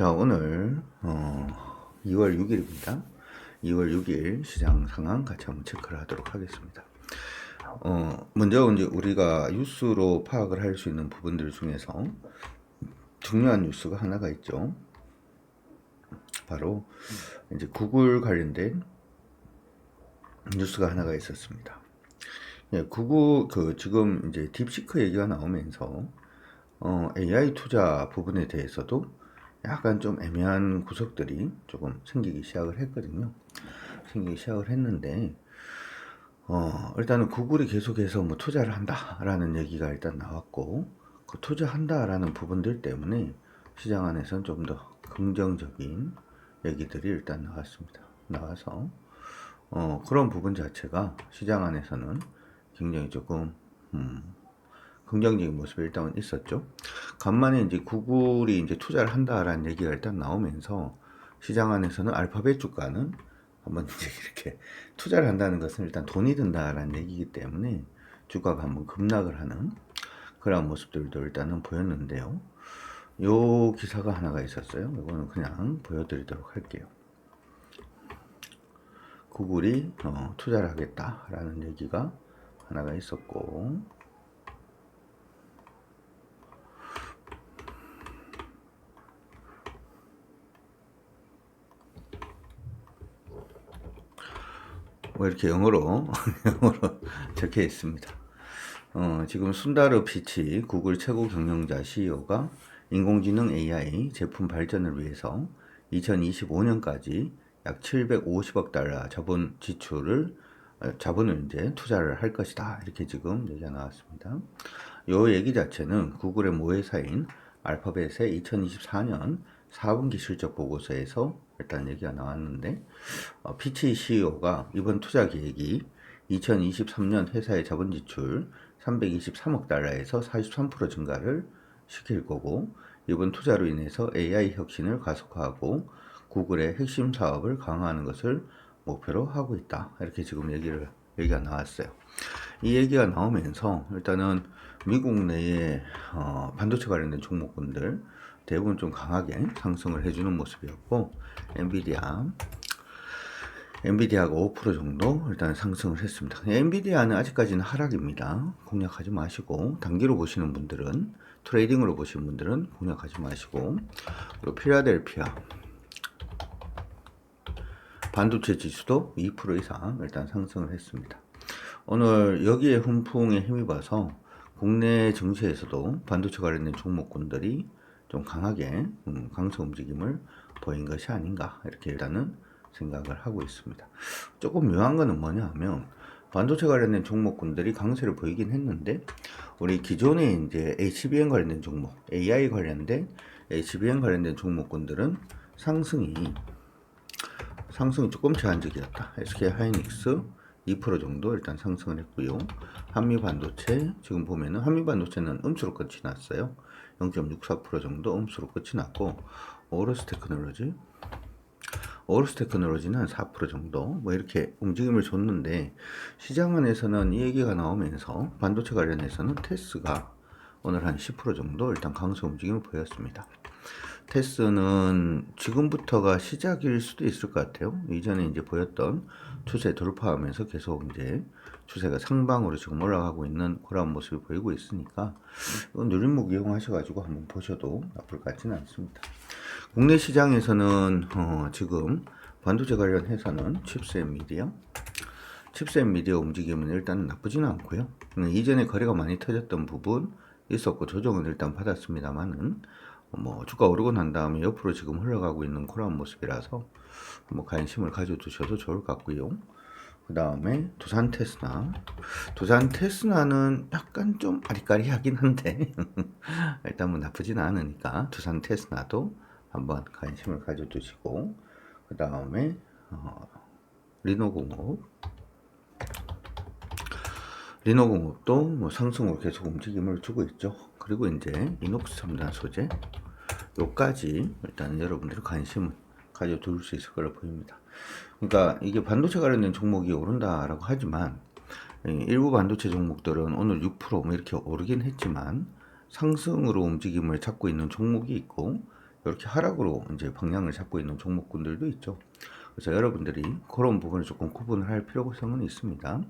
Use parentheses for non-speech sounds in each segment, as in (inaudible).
자, 오늘 어, 2월 6일입니다. 2월 6일 시장 상황 같이 한번 체크를 하도록 하겠습니다. 어, 먼저 이제 우리가 뉴스로 파악을 할 수 있는 부분들 중에서 중요한 뉴스가 하나가 있죠. 바로 이제 구글 관련된 뉴스가 하나가 있었습니다. 예, 구글 그 지금 이제 딥시크 얘기가 나오면서 어, AI 투자 부분에 대해서도 약간 좀 애매한 구석들이 조금 생기기 시작을 했거든요. 생기기 시작을 했는데 어, 일단은 구글이 계속해서 뭐 투자를 한다라는 얘기가 일단 나왔고 그 투자한다라는 부분들 때문에 시장 안에서는 좀 더 긍정적인 얘기들이 일단 나왔습니다. 나와서 어, 그런 부분 자체가 시장 안에서는 굉장히 조금 음, 긍정적인 모습이 일단은 있었죠. 간만에 이제 구글이 이제 투자를 한다라는 얘기가 일단 나오면서 시장 안에서는 알파벳 주가는 한번 이제 (laughs) 이렇게 투자를 한다는 것은 일단 돈이 든다라는 얘기이기 때문에 주가가 한번 급락을 하는 그런 모습들도 일단은 보였는데요. 요 기사가 하나가 있었어요. 이거는 그냥 보여드리도록 할게요. 구글이 어, 투자를 하겠다라는 얘기가 하나가 있었고 뭐 이렇게 영어로 (laughs) 영어로 적혀 있습니다. 어, 지금 순다르 피치 구글 최고 경영자 CEO가 인공지능 AI 제품 발전을 위해서 2025년까지 약 750억 달러 자본 지출을 어, 자본을 이제 투자를 할 것이다 이렇게 지금 얘기가 나왔습니다. 요 얘기 자체는 구글의 모회사인 알파벳의 2024년 4분기 실적 보고서에서 일단 얘기가 나왔는데 어, 피치 CEO가 이번 투자 계획이 2023년 회사의 자본 지출 323억 달러에서 43% 증가를 시킬 거고 이번 투자로 인해서 AI 혁신을 가속화하고 구글의 핵심 사업을 강화하는 것을 목표로 하고 있다. 이렇게 지금 얘기를 얘기가 나왔어요. 이 얘기가 나오면서 일단은 미국 내의 어, 반도체 관련된 종목군들 대부분 좀 강하게 상승을 해주는 모습이었고 엔비디아 엔비디아가 5% 정도 일단 상승을 했습니다. 엔비디아는 아직까지는 하락입니다. 공략하지 마시고 단기로 보시는 분들은 트레이딩으로 보시는 분들은 공략하지 마시고 그리고 필라델피아 반도체 지수도 2% 이상 일단 상승을 했습니다. 오늘 여기에 훈풍에 힘입어서 국내 증시에서도 반도체 관련된 종목군들이 좀 강하게 음, 강세 움직임을 보인 것이 아닌가 이렇게 일단은 생각을 하고 있습니다. 조금 묘한 거는 뭐냐 하면 반도체 관련된 종목군들이 강세를 보이긴 했는데 우리 기존에 이제 HBM 관련된 종목, AI 관련된 HBM 관련된 종목군들은 상승이 상승이 조금 제한적이었다. SK 하이닉스 2% 정도 일단 상승을 했고요. 한미 반도체 지금 보면은 한미 반도체는 음수로 끝이 났어요. 0.64% 정도 음수로 끝이 났고 오러스 테크놀로지 오러스 테크놀로지는 4% 정도 뭐 이렇게 움직임을 줬는데 시장 안에서는 이 얘기가 나오면서 반도체 관련해서는 테스가 오늘 한 10% 정도 일단 강세 움직임을 보였습니다. 테스는 지금부터가 시작일 수도 있을 것 같아요. 이전에 이제 보였던 추세 돌파하면서 계속 이제 추세가 상방으로 지금 올라가고 있는 그런 모습이 보이고 있으니까 누림목 이용하셔가지고 한번 보셔도 나쁠 것 같지는 않습니다. 국내 시장에서는 어 지금 반도체 관련 회사는 칩셋 미디어, 칩셋 미디어 움직임은 일단 나쁘지는 않고요. 이전에 거래가 많이 터졌던 부분 있었고 조정은 일단 받았습니다만은 뭐 주가 오르고 난 다음에 옆으로 지금 흘러가고 있는 그런 모습이라서 뭐 관심을 가져두셔도 좋을 것 같고요. 그 다음에 두산 테스나 두산 테스나는 약간 좀 아리까리하긴 한데 (laughs) 일단 뭐 나쁘진 않으니까 두산 테스나도 한번 관심을 가져두시고 그 다음에 어, 리노공업 리노공업도 뭐 상승으로 계속 움직임을 주고 있죠. 그리고 이제 이녹스 첨단 소재 요까지 일단 여러분들이 관심을 가져둘 수 있을 거라 보입니다. 그러니까 이게 반도체 관련된 종목이 오른다라고 하지만 일부 반도체 종목들은 오늘 6%뭐 이렇게 오르긴 했지만 상승으로 움직임을 찾고 있는 종목이 있고 이렇게 하락으로 이제 방향을 잡고 있는 종목군들도 있죠. 그래서 여러분들이 그런 부분을 조금 구분을 할 필요성은 있습니다.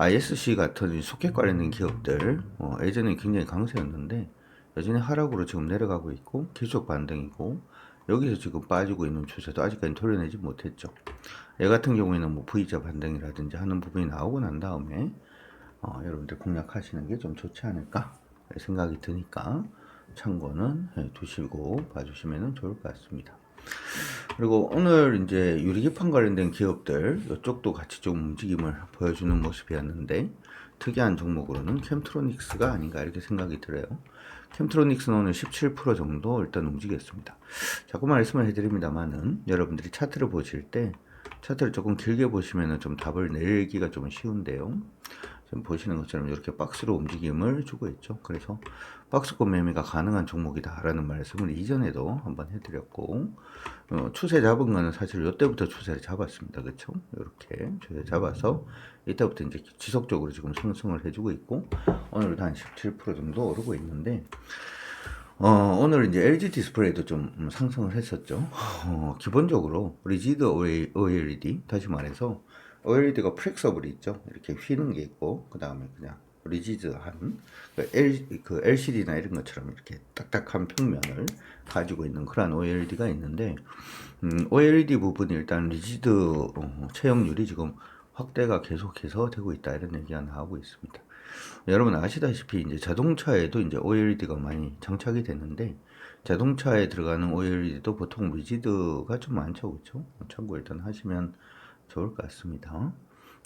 ISC 같은 소켓 관련된 기업들 어, 예전에 굉장히 강세였는데 여전히 하락으로 지금 내려가고 있고 계속 반등이고 여기서 지금 빠지고 있는 추세도 아직까지 털어내지 못했죠. 얘 같은 경우에는 뭐 V자 반등이라든지 하는 부분이 나오고 난 다음에 어, 여러분들 공략하시는 게 좀 좋지 않을까 생각이 드니까 참고는 해 두시고 봐주시면 좋을 것 같습니다. 그리고 오늘 이제 유리기판 관련된 기업들 이쪽도 같이 좀 움직임을 보여주는 모습이었는데 특이한 종목으로는 캠트로닉스가 아닌가 이렇게 생각이 들어요. 캠트로닉스는 오늘 17% 정도 일단 움직였습니다. 자꾸 말씀을 해드립니다만은 여러분들이 차트를 보실 때 차트를 조금 길게 보시면은 좀 답을 내기가 좀 쉬운데요. 지금 보시는 것처럼 이렇게 박스로 움직임을 주고 있죠. 그래서 박스권 매매가 가능한 종목이다라는 말씀을 이전에도 한번 해드렸고 어, 추세 잡은 거는 사실 이때부터 추세를 잡았습니다. 그렇죠? 이렇게 추세 잡아서 이때부터 이제 지속적으로 지금 상승을 해주고 있고 오늘도 한 17% 정도 오르고 있는데 어, 오늘 이제 LG 디스플레이도 좀 음, 상승을 했었죠. 어, 기본적으로 리지드 OLED 다시 말해서 OLED가 플렉서블이 있죠. 이렇게 휘는 게 있고 그 다음에 그냥 리지드한 그, L, 그 LCD나 이런 것처럼 이렇게 딱딱한 평면을 가지고 있는 그런 OLED가 있는데 음, OLED 부분이 일단 리지드 어, 채용률이 지금 확대가 계속해서 되고 있다 이런 얘기가 나오고 있습니다. 여러분 아시다시피 이제 자동차에도 이제 OLED가 많이 장착이 되는데 자동차에 들어가는 OLED도 보통 리지드가 좀 많죠, 그렇죠? 참고 일단 하시면 좋을 것 같습니다.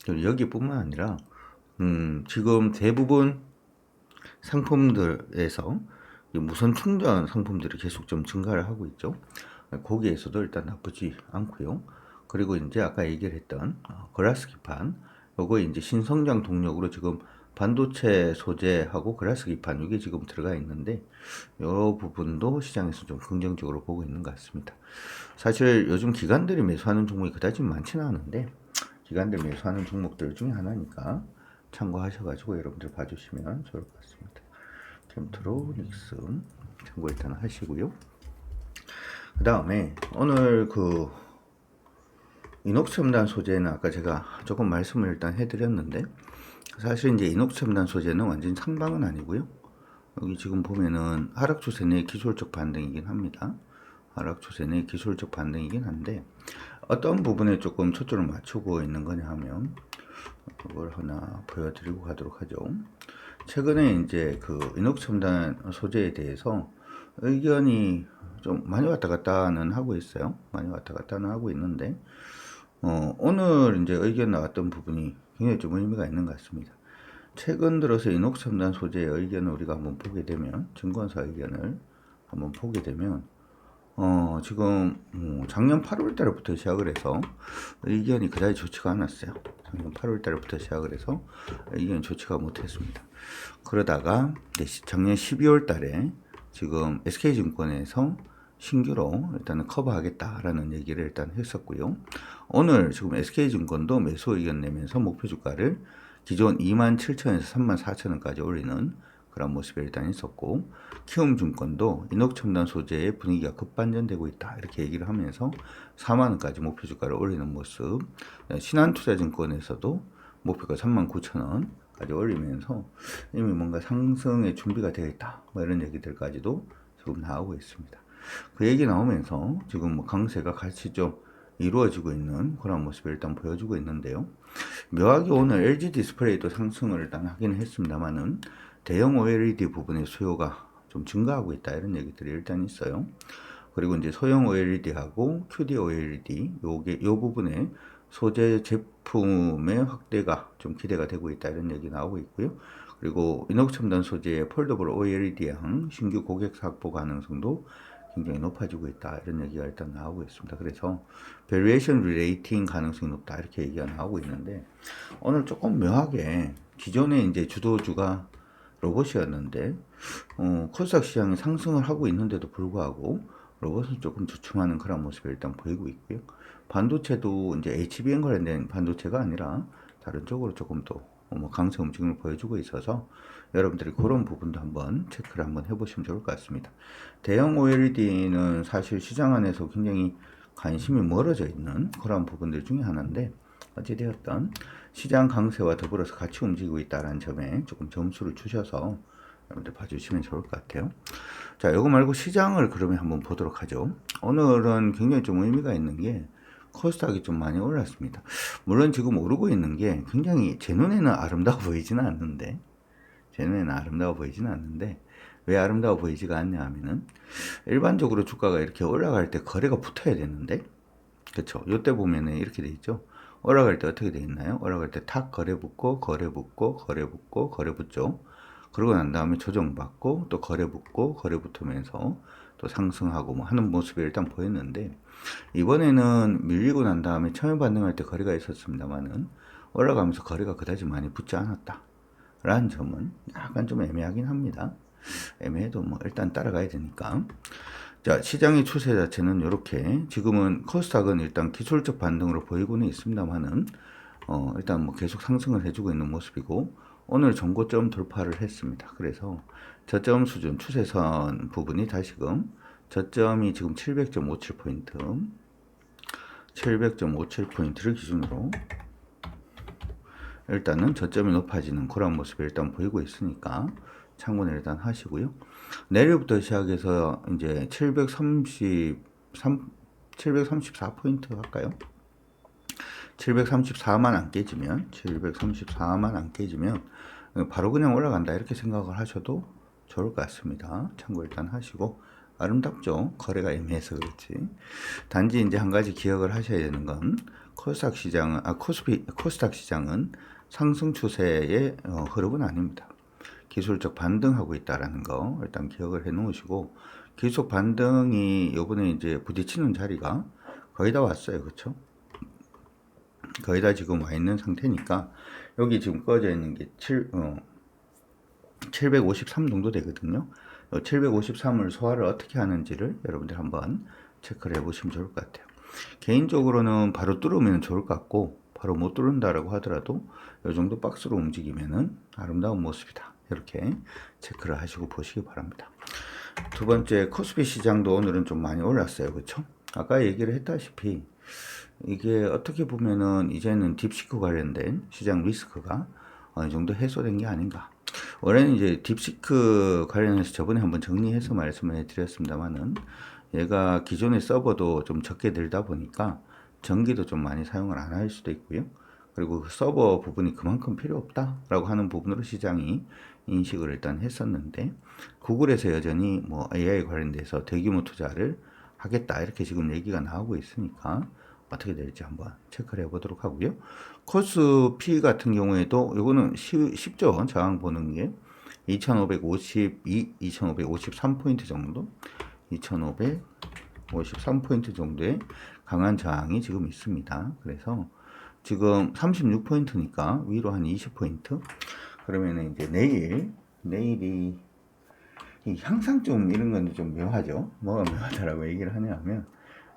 여기뿐만 아니라 음, 지금 대부분 상품들에서 무선 충전 상품들이 계속 좀 증가를 하고 있죠. 거기에서도 일단 나쁘지 않고요. 그리고 이제 아까 얘기를 했던 어, 글라스 기판, 요거 이제 신성장 동력으로 지금 반도체 소재하고 글라스 기판 이게 지금 들어가 있는데 이 부분도 시장에서 좀 긍정적으로 보고 있는 것 같습니다. 사실 요즘 기관들이 매수하는 종목이 그다지 많지는 않은데 기관들 매수하는 종목들 중에 하나니까 참고하셔가지고 여러분들 봐주시면 좋을 것 같습니다. 캠트로닉스 참고 일단 하시고요. 그 다음에 오늘 그 이녹스 첨단 소재는 아까 제가 조금 말씀을 일단 해드렸는데 사실 이제 이녹스 첨단 소재는 완전 상방은 아니고요. 여기 지금 보면은 하락 추세 내 기술적 반등이긴 합니다. 하락 추세 내 기술적 반등이긴 한데 어떤 부분에 조금 초점을 맞추고 있는 거냐 하면 그걸 하나 보여드리고 가도록 하죠. 최근에 이제 그 이녹스 첨단 소재에 대해서 의견이 좀 많이 왔다 갔다는 하고 있어요. 많이 왔다 갔다는 하고 있는데 어, 오늘 이제 의견 나왔던 부분이 굉장히 좀 의미가 있는 것 같습니다. 최근 들어서 이녹스 첨단 소재의 의견을 우리가 한번 보게 되면 증권사 의견을 한번 보게 되면 어, 지금 어, 작년 8월 달부터 시작을 해서 의견이 그다지 좋지가 않았어요. 작년 8월 달부터 시작을 해서 의견이 좋지가 못했습니다. 그러다가 작년 12월 달에 지금 SK증권에서 신규로 일단은 커버하겠다라는 얘기를 일단 했었고요. 오늘 지금 SK증권도 매수 의견 내면서 목표 주가를 기존 27,000에서 34,000원까지 올리는 그런 모습이 일단 있었고 키움증권도 인옥첨단 소재의 분위기가 급반전되고 있다 이렇게 얘기를 하면서 4만원까지 목표 주가를 올리는 모습 신한투자증권에서도 목표가 39,000원 까지 올리면서 이미 뭔가 상승의 준비가 되어 있다 뭐 이런 얘기들까지도 지금 나오고 있습니다. 그 얘기 나오면서 지금 뭐 강세가 같이 좀 이루어지고 있는 그런 모습을 일단 보여주고 있는데요. 묘하게 오늘 LG 디스플레이도 상승을 일단 하긴 했습니다만은 대형 OLED 부분의 수요가 좀 증가하고 있다 이런 얘기들이 일단 있어요. 그리고 이제 소형 OLED하고 QD OLED 요게 요 부분에 소재 제품의 확대가 좀 기대가 되고 있다 이런 얘기 나오고 있고요. 그리고 이녹 첨단 소재의 폴더블 OLED형 신규 고객 확보 가능성도 굉장히 높아지고 있다 이런 얘기가 일단 나오고 있습니다. 그래서 밸류에이션 리레이팅 가능성이 높다 이렇게 얘기가 나오고 있는데 오늘 조금 묘하게 기존에 이제 주도주가 로봇이었는데 어, 코스닥 시장이 상승을 하고 있는데도 불구하고 로봇은 조금 주춤하는 그런 모습을 일단 보이고 있고요. 반도체도 이제 HBM 관련된 반도체가 아니라 다른 쪽으로 조금 더 뭐 강세 움직임을 보여주고 있어서 여러분들이 그런 부분도 한번 체크를 한번 해보시면 좋을 것 같습니다. 대형 OLED는 사실 시장 안에서 굉장히 관심이 멀어져 있는 그런 부분들 중에 하나인데 어찌되었던 시장 강세와 더불어서 같이 움직이고 있다는 점에 조금 점수를 주셔서 여러분들 봐주시면 좋을 것 같아요. 자, 이거 말고 시장을 그러면 한번 보도록 하죠. 오늘은 굉장히 좀 의미가 있는 게 코스닥이 좀 많이 올랐습니다. 물론 지금 오르고 있는 게 굉장히 제 눈에는 아름다워 보이지는 않는데 제 눈에는 아름다워 보이지는 않는데 왜 아름다워 보이지가 않냐 하면은 일반적으로 주가가 이렇게 올라갈 때 거래가 붙어야 되는데 그렇죠. 요때 보면은 이렇게 돼 있죠. 올라갈 때 어떻게 돼 있나요? 올라갈 때 탁 거래 붙고 거래 붙고 거래 붙고 거래 붙죠. 그러고 난 다음에 조정받고 또 거래 붙고 거래 붙으면서 또 상승하고 뭐 하는 모습이 일단 보였는데 이번에는 밀리고 난 다음에 처음 반등할 때 거래가 있었습니다만은 올라가면서 거래가 그다지 많이 붙지 않았다. 라는 점은 약간 좀 애매하긴 합니다. 애매해도 뭐 일단 따라가야 되니까. 자, 시장의 추세 자체는 이렇게 지금은 코스닥은 일단 기술적 반등으로 보이고는 있습니다만은 어, 일단 뭐 계속 상승을 해주고 있는 모습이고 오늘 전고점 돌파를 했습니다. 그래서 저점 수준 추세선 부분이 다시금 저점이 지금 700.57포인트 700.57포인트를 기준으로 일단은 저점이 높아지는 그런 모습이 일단 보이고 있으니까 참고는 일단 하시고요. 내일부터 시작해서 이제 733, 734포인트 할까요? 734만 안 깨지면, 734만 안 깨지면 바로 그냥 올라간다 이렇게 생각을 하셔도 좋을 것 같습니다. 참고 일단 하시고 아름답죠. 거래가 애매해서 그렇지. 단지 이제 한 가지 기억을 하셔야 되는 건 코스닥 시장은 아 코스피 코스닥 시장은 상승 추세의 어, 흐름은 아닙니다. 기술적 반등하고 있다라는 거 일단 기억을 해 놓으시고 기술 반등이 요번에 이제 부딪히는 자리가 거의 다 왔어요. 그렇죠? 거의 다 지금 와 있는 상태니까 여기 지금 꺼져 있는 게 7, 어, 753 정도 되거든요. 753을 소화를 어떻게 하는지를 여러분들 한번 체크를 해보시면 좋을 것 같아요. 개인적으로는 바로 뚫으면 좋을 것 같고 바로 못 뚫는다라고 하더라도 이 정도 박스로 움직이면은 아름다운 모습이다. 이렇게 체크를 하시고 보시기 바랍니다. 두 번째 코스피 시장도 오늘은 좀 많이 올랐어요. 그렇죠? 아까 얘기를 했다시피 이게 어떻게 보면은 이제는 딥시크 관련된 시장 리스크가 어느 정도 해소된 게 아닌가. 원래는 이제 딥시크 관련해서 저번에 한번 정리해서 말씀을 드렸습니다만은 얘가 기존의 서버도 좀 적게 들다 보니까 전기도 좀 많이 사용을 안 할 수도 있고요. 그리고 그 서버 부분이 그만큼 필요 없다라고 하는 부분으로 시장이 인식을 일단 했었는데 구글에서 여전히 뭐 AI 관련돼서 대규모 투자를 하겠다 이렇게 지금 얘기가 나오고 있으니까 어떻게 될지 한번 체크를 해보도록 하고요. 코스피 같은 경우에도 이거는 쉽죠. 저항 보는 게 2552, 2553포인트 정도, 2553포인트 정도의 강한 저항이 지금 있습니다. 그래서 지금 36포인트니까 위로 한 20포인트. 그러면은 이제 내일, 내일이 항상 좀 이런 건 좀 묘하죠. 뭐가 묘하다라고 얘기를 하냐면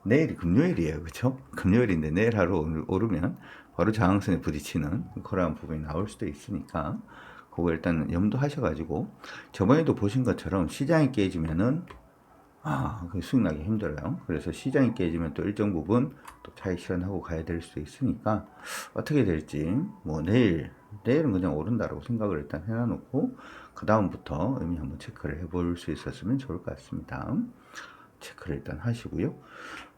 내일이 금요일이에요. 그쵸? 금요일인데 내일 하루 오르면 바로 저항선에 부딪히는 그러한 부분이 나올 수도 있으니까 그거 일단 염두하셔가지고 저번에도 보신 것처럼 시장이 깨지면은 아, 그 수익 나기 힘들어요. 그래서 시장이 깨지면 또 일정 부분 또 차익 실현하고 가야 될 수도 있으니까 어떻게 될지 뭐 내일 내일은 그냥 오른다라고 생각을 일단 해놔놓고 그 다음부터 의미 한번 체크를 해볼 수 있었으면 좋을 것 같습니다. 체크를 일단 하시고요.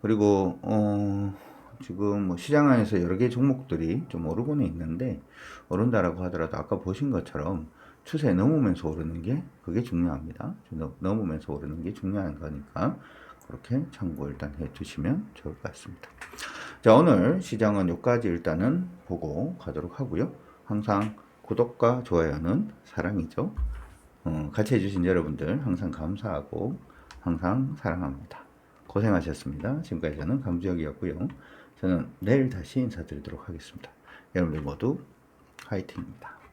그리고 어, 지금 뭐 시장 안에서 여러 개 종목들이 좀 오르고는 있는데 오른다라고 하더라도 아까 보신 것처럼 추세에 넘으면서 오르는 게 그게 중요합니다. 넘으면서 오르는 게 중요한 거니까 그렇게 참고 일단 해 두시면 좋을 것 같습니다. 자, 오늘 시장은 여기까지 일단은 보고 가도록 하고요. 항상 구독과 좋아요는 사랑이죠. 어, 같이 해주신 여러분들 항상 감사하고 항상 사랑합니다. 고생하셨습니다. 지금까지 저는 강주혁이었고요. 저는 내일 다시 인사드리도록 하겠습니다. 여러분들 모두 화이팅입니다.